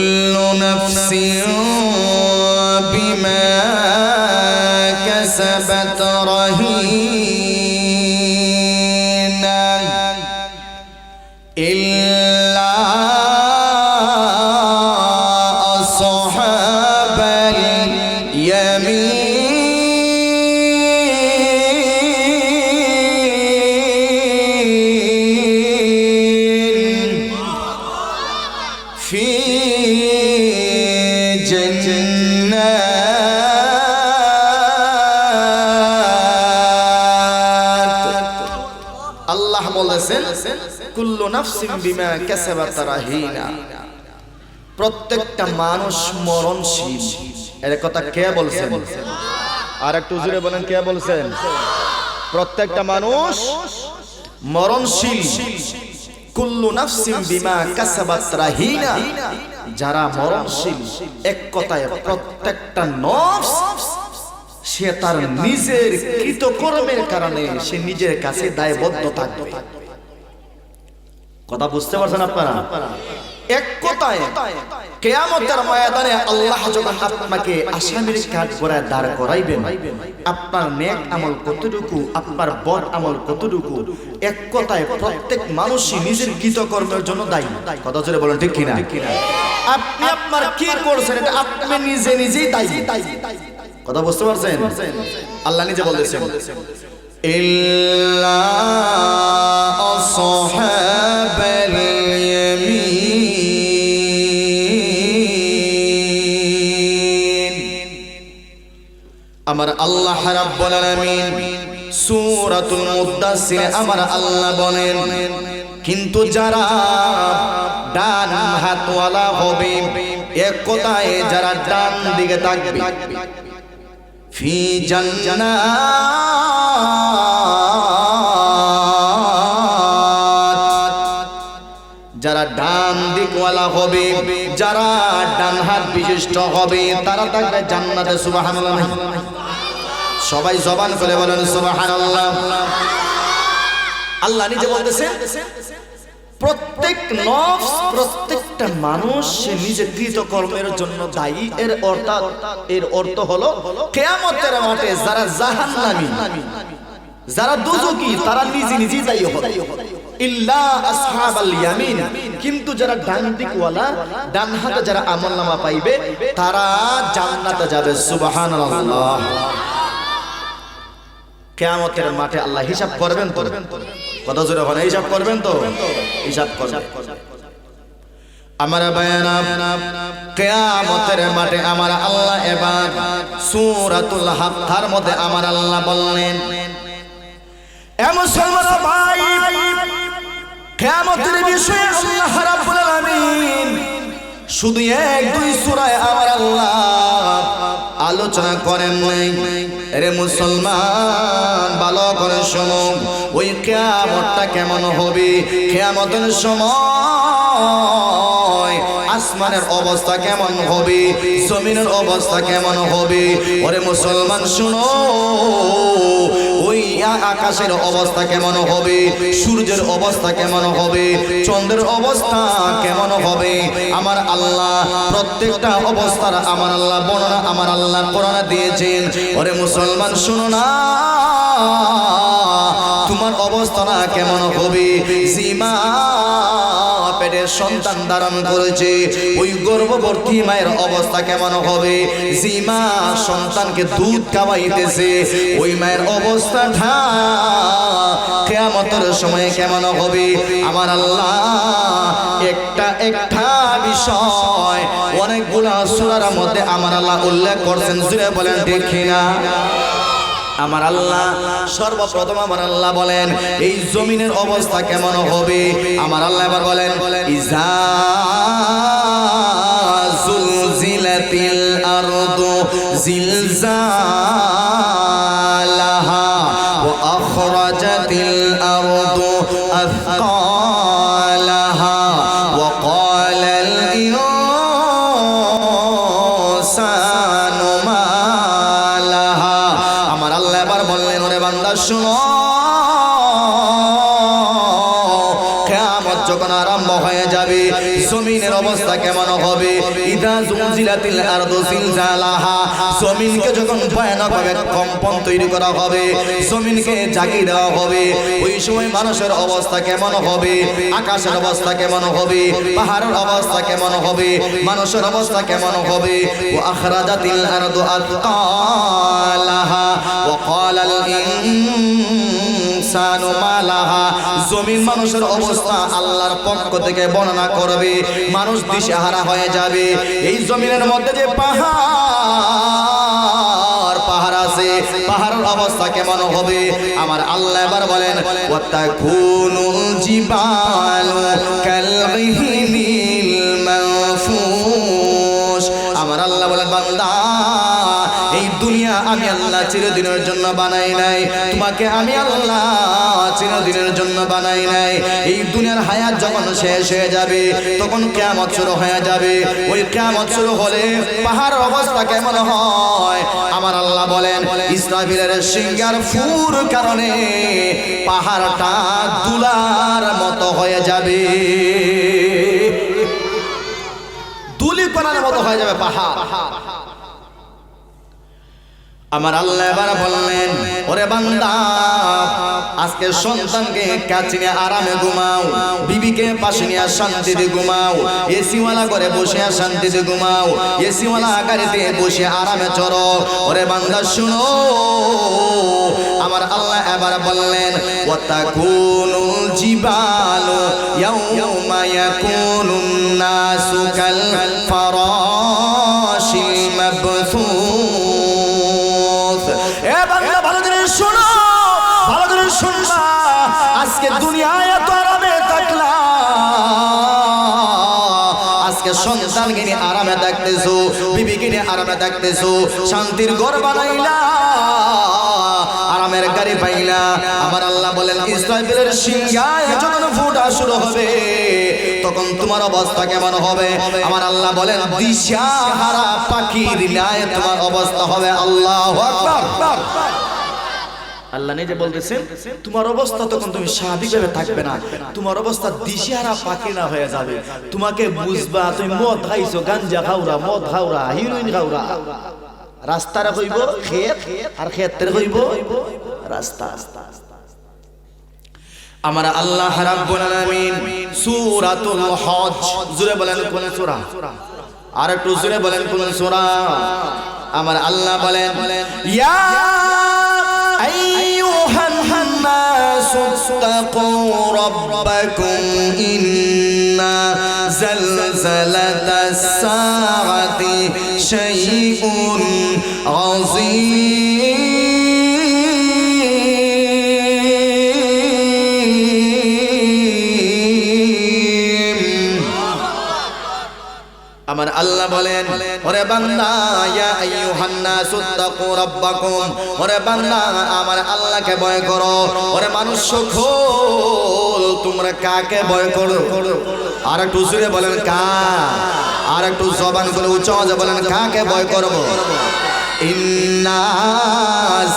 كل نفس بما في جنات আল্লাহ বলেছেন কুল্লু নাফসিন বিমা কাসাবাত রাহিনা প্রত্যেকটা মানুষ মরণশীল এর কথা কে বলছেন আর একটু জুড়ে বলেন কে বলছেন প্রত্যেকটা মানুষ মরণশীল কুল্লু নাফসিম বিমা কাসাবাত রাহিনা। যারা মরণশীল, এক কথায় প্রত্যেকটা নফস সে তার নিজের কৃতকর্মের কারণে সে নিজের কাছে দায়বদ্ধ থাকবে। কথা বুঝতে পারছেন আপনারা? এক কথায়, কেয়ামতের ময়দানে আল্লাহ যখন আপনাকে আসামির কাঠ করায় দাঁড় করাইবেন, আপনার নেক আমল কতটুকু, আপনার বদ আমল কতটুকু, এক কথায় প্রত্যেক মানুষই নিজের কৃতকর্মের জন্য দায়ী। কথা জোরে বলেন, ঠিক কিনা? আপনি আপনার কি করছেন, এটা আপনি নিজে নিজেই দায়ী। কথা বুঝতে পারছেন? আল্লাহ নিজে বলতেছেন। ইল্লা আসহাবাল ইয়ামিন আমার আল্লাহ রাব্বুল আলামিন সূরাতুল মুদ্দাসির আমার আল্লাহ বলেন, কিন্তু যারা ডান হাতওয়ালা হবে, এক কথায় যারা ডান দিকে থাকবে ফি যারা ডান দিকওয়ালা হবে, যারা ডান হাত বিশিষ্ট হবে, তারা থাকবে জান্নাতে, সুবহানাল্লাহ। সবাই জবান করে বলেন, সুবহানাল্লাহ। আল্লাহ নিজে বলতেছেন প্রত্যেক নফস প্রত্যেকটা মানুষ সে নিজের কৃত কর্মের জন্য দায়ী। এর অর্থাৎ, এর অর্থ হলো, কেয়ামতের মাঠে যারা জাহান্নামী, যারা দুজকি তারা নিজে নিজেই দায়ী হবে। ইল্লা আসহাবাল ইয়ামিন। কিন্তু যারা ডান দিকওয়ালা ডান হাতে যারা আমলনামা পাইবে, তারা জান্নাতে যাবে, সুবহানাল্লাহ। কেয়ামতের মাঠে আল্লাহ হিসাব করবেন তো? কত জোরে বলে হিসাব করবেন তো? হিসাব করবেন। আমার বায়ানা কেয়ামতের মাঠে আমার আল্লাহ এবার সূরাতুল হাফতার মধ্যে আমার আল্লাহ বললেন শুধু এক দুই সূরায় আমার আল্লাহ আলোচনা করেন নাই। রে মুসলমান, ভালো করে শোনো, ওই কেয়ামতটা কেমন হবে? কেয়ামতের সময় আসমানের অবস্থা কেমন হবে? জমিনের অবস্থা কেমন হবে? ওরে মুসলমান, শুনো আকাশের অবস্থা কেমন হবে? সূর্যের অবস্থা কেমন হবে? চন্দ্রের অবস্থা কেমন হবে? আমার আল্লাহ প্রত্যেকটা অবস্থার আমার আল্লাহ বর্ণনা আমার আল্লাহ বর্ণনা দিয়েছেন। ওরে মুসলমান, শুনো না। তোমার অবস্থাটা কেমন হবে? সীমা সন্তান ধারণ করেছে, ওই গর্ভবর্তী মায়ের অবস্থা কেমন হবে? সীমা সন্তানকে দুধ খাওয়াইতেছে, ওই মায়ের অবস্থাটা কেয়ামতের সময় কেমন হবে? আমার আল্লাহ, একটা একটা বিষয়, অনেকগুলা সুরার মধ্যে আমার আল্লাহ উল্লেখ করছেন, জুড়ে বলেন, দেখি না। আমার আল্লাহ, সর্বপ্রথম আমার আল্লাহ বলেন, এই জমিনের অবস্থা কেমন হবে? আমার আল্লাহ এবার বলেন, ইজা জুলজিলাতিল আরদু আখরাজাতিল জমিনের অবস্থা কেমন হবে? ইদা জুলজিলাতিল আরদু জিলজালাহা। জমিনকে যখন ভয়ানকভাবে কম্পন তৈরি করা হবে, জমিনকে জাগিয়ে দেওয়া হবে, ওই সময় মানুষের অবস্থা কেমন হবে? আকাশের অবস্থা কেমন হবে? পাহাড়ের অবস্থা কেমন হবে? মানুষের অবস্থা কেমন হবে? ও আখরাজাতিল আরদু আতকালাহা। ওয়া ক্বালাল ইনসানু মালাহা। জমিন মানুষের অবস্থা আল্লাহর পক্ষ থেকে বর্ণনা করবে। মানুষ দিশেহারা হয়ে যাবে। এই জমিনের মধ্যে যে পাহাড় পাহাড় আছে, পাহাড়ের অবস্থা কেমন হবে? আমার আল্লাহ এবার বলেন ওয়াতাকুনুল জিবালু কালগিহিনিল মানফুস। আমার আল্লাহ বলেন, বান্দা এই দুনিয়া আমি আল্লাহ চিরদিনের জন্য বানাই নাই। তোমাকে আমি আল্লাহ চিরদিনের জন্য বানাই নাই। এই দুনিয়ার হায়াত যখন শেষ হয়ে যাবে, তখন কেমন শুরু হয়ে যাবে। ওই কেমন শুরু হলে পাহাড়ের অবস্থা কেমন হয়? আমার আল্লাহ বলেন, ইসরাফিলের সিঙ্গার ফুর কারণে পাহাড়টা দুলার মতো হয়ে যাবে। দুলি করার মতো হয়ে যাবে পাহাড়। আমার আল্লাহ এবার বললেন, ওরে বান্দা, আজকে সন্তানকে কাছে নিয়ে আরামে ঘুমাও, বিবিকে পাশে নিয়ে শান্তিতে ঘুমাও, এসিওয়ালা করে বসে শান্তিতে ঘুমাও, এসিওয়ালা গাড়িতে বসে আরামে চড়ো। ওরে বান্দা, শুনো, আমার আল্লাহ এবার বললেন ওয়াতাকুনুল জিবালু ইয়াউমা ইয়াকুনুন নাসু কাল সন্তানকে আরামে থাকতেছো বিবিকে নিয়ে আরামে থাকতেছো শান্তির ঘর বানাইলা, আরামের গাড়ি পাইলা। আমার আল্লাহ বলেন ইসরায়েলের সিংহায় যখন ফুটা শুরু হবে, তখন তোমার অবস্থা কেমন হবে? আমার আল্লাহ বলেন, দিশাহারা পাখির ন্যায় তোমার অবস্থা হবে। আল্লাহ আকবার। আল্লাহ নিজে বলতেছেন তোমার অবস্থা তখন তুমি স্বাভাবিকভাবে থাকবে না। তোমার অবস্থা দিশাহারা পাখি না হয়ে যাবে। তোমাকে বুঝবা তুমি মদ খাইছো গাঞ্জা খাওরা মদ খাওরা হিরোইন খাওরা। রাস্তারে হইব ক্ষেত আর ক্ষেত্রে হইব রাস্তা। আমার আল্লাহ রাব্বুল আলামিন সূরাতুল হজ জুড়ে বলেন কোন সূরা? আর একটু জুড়ে বলেন কোন সূরা? আমার আল্লাহ বলেন ইয়া নাসু তাকু রাব্বাকুম ইন্না জালজালাতাস সাআতি শাইউন আমার আল্লাহ বলেন, ওরে বান্দা, ইয়া আইয়ুহান নাসু তাকু রাব্বাকুম। ওরে বান্দা, আমার আল্লাহকে ভয় করো। ওরে মানুষ সকল তোমরা কাকে ভয় করো? আর একটু জোরে বলেন, কা? আর একটু জবান করে উচ্চ আওয়াজে বলেন, কাকে ভয় করব? ইন্না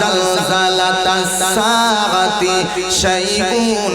জালজালাতাস শাইউন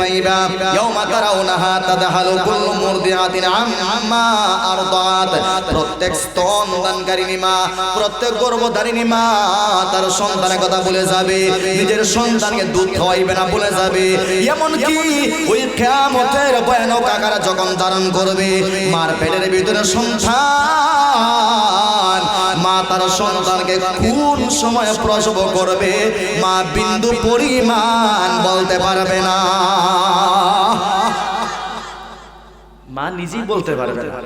পাইবা ইয়াউমা তারাউনাহা তাদহালু কুল্লু মুরদিআতিন আম্মা আরদাত। প্রত্যেক স্তনদানকারিনী মা প্রত্যেক গর্ভধারিণী মা তার সন্তানের কথা বলে যাবে। নিজের সন্তানকে দুধ খাওয়াইবে না বলে যাবে। এমন কি ওই কিয়ামতের ভয়ানক আকার যখন ধারণ করবে, মার পেটের ভিতরে সন্তান, মা তার সন্তানকে কোন সময় প্রসব করবে, মা বিন্দু পরিমাণ বলতে পারবে না। মা নিজেই বলতে পারবে না।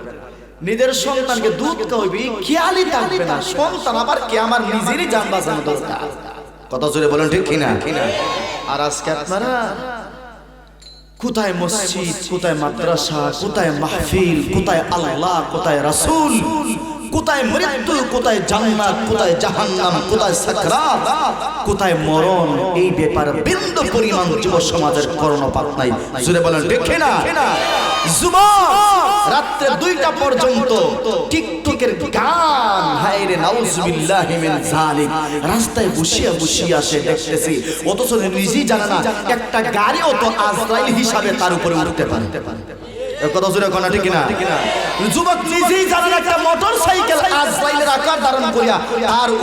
নিজের সন্তানকে দুধ খাওয়াবি খেয়ালই থাকবে না। সন্তান আবার কে? আমার নিজেরই জান বাঁচানো দরকার। কত জোরে বলেন ঠিক কিনা? কিনা? আর আজকে আপনারা কোথায় মসজিদ কোথায় মাদ্রাসা কোথায় মাহফিল কোথায় আল্লাহ কোথায় রাসূল কোথায় মৃত্যু কোথায় জান্নাত কোথায় জাহান্নাম কোথায় সাকরাত কোথায় মরণ এই ব্যাপারে বিন্দু পরিমাণ যুব সমাজের কর্ণপাত নাই। জুড়ে বলেন ঠিক না যুবক রাত্রে দুইটা পর্যন্ত টিকটকের গান। হায় রে নাউজুবিল্লাহি মিন রাস্তায় বসিয়া বসিয়া সে দেখতেছি, অথচ নিজেই জানে না, একটা গাড়িও তো আজরাইল হিসাবে তার উপরে উঠতে পারে। না যুবক না মোটর সাইকেল আজরাইলের করিয়া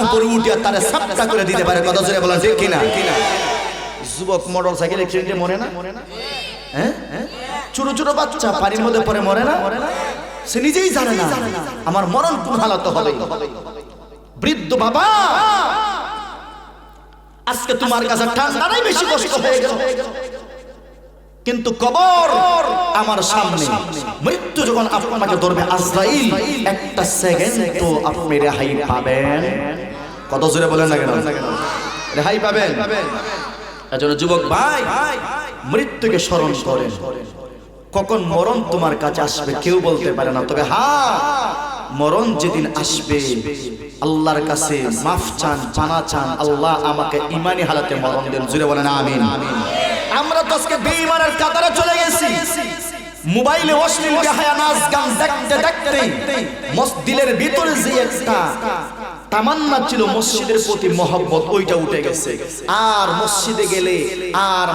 উপরে উঠিয়া দিতে পারে। কিনা? যুবক মোটর সাইকেল অ্যাক্সিডেন্টে মরে না? হ্যাঁ? ছোট ছোট বাচ্চা পানির মধ্যে পড়ে মরে না? সে নিজেই জানে না আমার মরণ কোন হালত হবে। বৃদ্ধ বাবা আজকে তোমার কাছে ঠান্ডাটাই বেশি কষ্ট হয়ে গেল। কিন্তু কবর আমার সামনে। মৃত্যু যখন আপনাকে ধরবে আজরাইল একটা সেকেন্ড তো আপনি রেহাই পাবেন। কত জোরে বলেন না কেন? রেহাই পাবেন? এজন্য যুবক ভাই। মৃত্যুকে স্মরণ করেন। কখন মরণ তোমার কাছে আসবে কেউ বলতে পারে না। তবে হ্যাঁ মরণ যেদিন আসবে, আল্লাহর কাছে মাফ চান, পানা চান, আল্লাহ আমাকে ইমানি হালাতে মরণ দেন। জুড়ে বলেন, আমিন। আমরা তো আজকে বেঈমানের কাতারে চলে গেছি। মোবাইলে অশ্লীল বেহায়া গান দেখতে দেখতে মসজিদের ভিতরে যে একটা তামান্না ছিল মসজিদের প্রতি মহব্বত, ওইটা উঠে গেছে। আর মসজিদে গেলে আর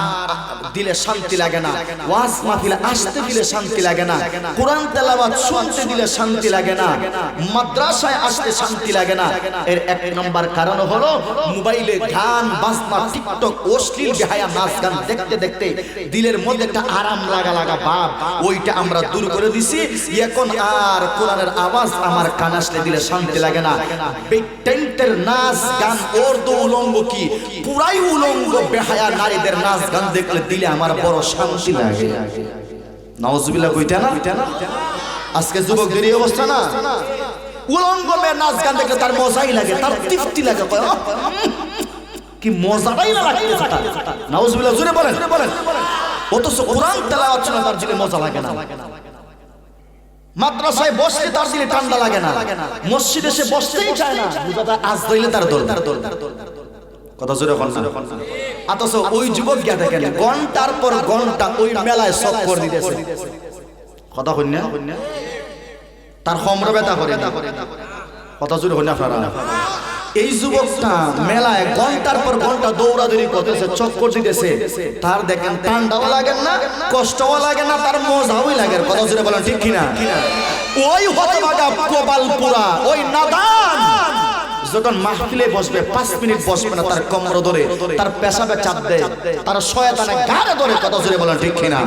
দিলে শান্তি লাগে না, ওয়াজ মাহফিলে আসতে দিলে শান্তি লাগে না, কোরআন তেলাওয়াত শুনতে দিলে শান্তি লাগে না, মাদ্রাসায় আসতে শান্তি লাগে না। এর এক নম্বর কারণ হলো মোবাইলে গান, বাজনা, টিকটক, অশ্লীল বেহায়া, নাচ গান দেখতে দেখতে দিলের মধ্যে একটা আরাম লাগা লাগা ভাব, ওইটা আমরা দূর করে দিছি। এখন আর কোরআনের আওয়াজ আমার কান আসলে দিলে শান্তি লাগে না। টেন্টের নাচ গান ওর্দু উলঙ্গ কি? পুরাই উলঙ্গ, বেহায়া নারীদের নাচ গান দেখলে দিলে আমার বড় শান্তি লাগে। নওয়াজুবিল্লাহ কইতা না? আজকে যুবকদের এই অবস্থা না? উলঙ্গ নাচ গান দেখলে তার মজাই লাগে, তার তৃপ্তি লাগে। কি মজাটাই না লাগতেছে তার? নাউজুবিল্লাহ জুড়ে বলেন। বলেন অথচ কোরআন তেলাওয়াত শুনে তার মজা লাগে না। মাদ্রাসায় বসতে তার দিলে ঠান্ডা লাগে না। মসজিদে সে বসতেই চায় না। বুঝাটা আজ দইলে তার দর কথা জোরে কোন অথচ ওই যুবক গিয়া দেখেন, ঘণ্টার পর ঘণ্টা ওই মেলায় সব করে দিতেছে। কথা হইন তার হমর ব্যথা করে। কথা জোরে হইন আপনারা? এই যুবকটা মেলায় ঘণ্টার পর ঘণ্টা দৌড়াদৌড়ি করতেছে, চক্কর দিতেছে। তার দেখেন ঠান্ডাও লাগে না, কষ্টও লাগে না, তার মজাও লাগে। কথা জুড়ে বলেন, ঠিক কিনা? ওই হতভাগা কপাল ওই নাদান। যখন মাহফিলে বসবে, পাঁচ মিনিট বসবে না তার কমর ধরে, তার পেশাবে চাপ দেয়, তার শয়তানে গাড়ে ধরে কথা জোরে বলেন, ঠিক কিনা?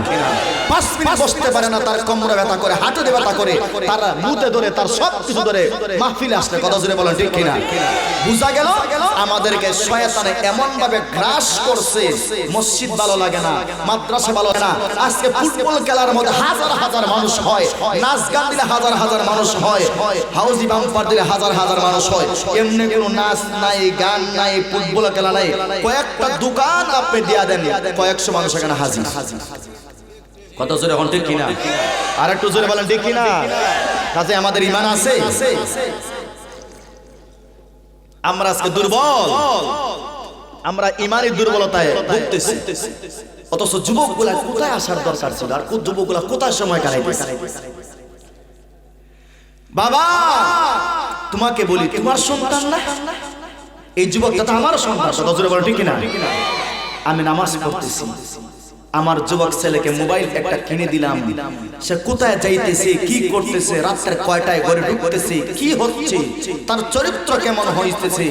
পাঁচ মিনিট বসতে পারে না, তার কোমরে ব্যথা করে হাঁটুতে ব্যথা করে, তার মুতে ধরে, তার সব কিছু ধরে মাহফিলে আসলে কথা জোরে বলেন, ঠিক কিনা? বুঝা গেল? আমাদেরকে শয়তানে এমন ভাবে গ্রাস করছে, মসজিদ ভালো লাগে না, মাদ্রাসা ভালো লাগে না, আজকে ফুটবল খেলার মধ্যে হাজার হাজার মানুষ হয়, নাচ গান দিলে হাজার হাজার মানুষ হয়, হাউজি বাম্পার দিলে হাজার হাজার মানুষ হয় এমনি কোনো নাচ নাই, গান নাই, ফুটবল খেলা নাই, কয়েকটা দোকান আপনি দিয়া দেন, কয়েকশো মানুষ এখানে হাজির। কত জোরে এখন ঠিক কিনা? আর একটু জোরে বলেন ঠিক কিনা? কাজে আমাদের ইমান আছে? আমরা আজকে দুর্বল। আমরা ইমানি দুর্বলতায় ভুগতেছি। অথচ যুবকগুলা কোথায় আসার দরকার ছিল? আর যুবকগুলা কোথায় সময় কাটাইতেছে? বাবা তোমাকে বলি তোমার সন্তান না? এই যুবকটা তো আমার সন্তান কথা জোরে বলো ঠিক কিনা? আমি নামাজ পড়তেছি। আমার যুবক ছেলেকে মোবাইল একটা কিনে দিলাম। সে কোথায় যাইতেছে কি করতেছে রাত্রের কয়টায় ঘরে ঢুকতেছে কি হচ্ছে তার চরিত্র কেমন হইতেছে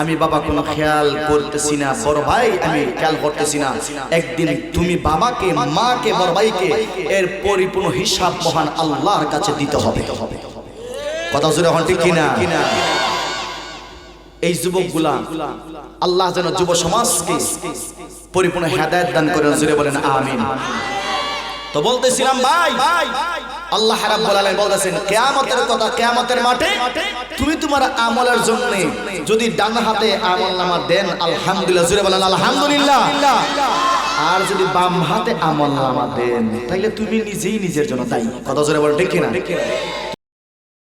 আমি বাবা কোনো খেয়াল করতেছি না বড় ভাই আমি খেয়াল করতেছি না। একদিন তুমি বাবাকে মাকে বড় ভাইকে এর পরিপূর্ণ হিসাব মহান আল্লাহর কাছে দিতে হবে। কথা জোরে হন ঠিক কিনা? এই যুবকগুলা আল্লাহ যেন যুব সমাজকে পরিপূর্ণ হেদায়েত দান করেন জুড়ে বলেন আমিন। তো বলতেছিলাম ভাই আল্লাহ রাব্বুল আলামিন বলতেছেন কিয়ামতের কথা কিয়ামতের মাঠে তুমি তোমার আমলের জন্য যদি ডান হাতে আমল নামা দেন আলহামদুলিল্লাহ জুড়ে বলেন আলহামদুলিল্লাহ। আর যদি বাম হাতে আমল নামা দেন তাহলে তুমি নিজেই নিজের জন্য দায়ী। কথা জোরে বলেন ঠিক কিনা?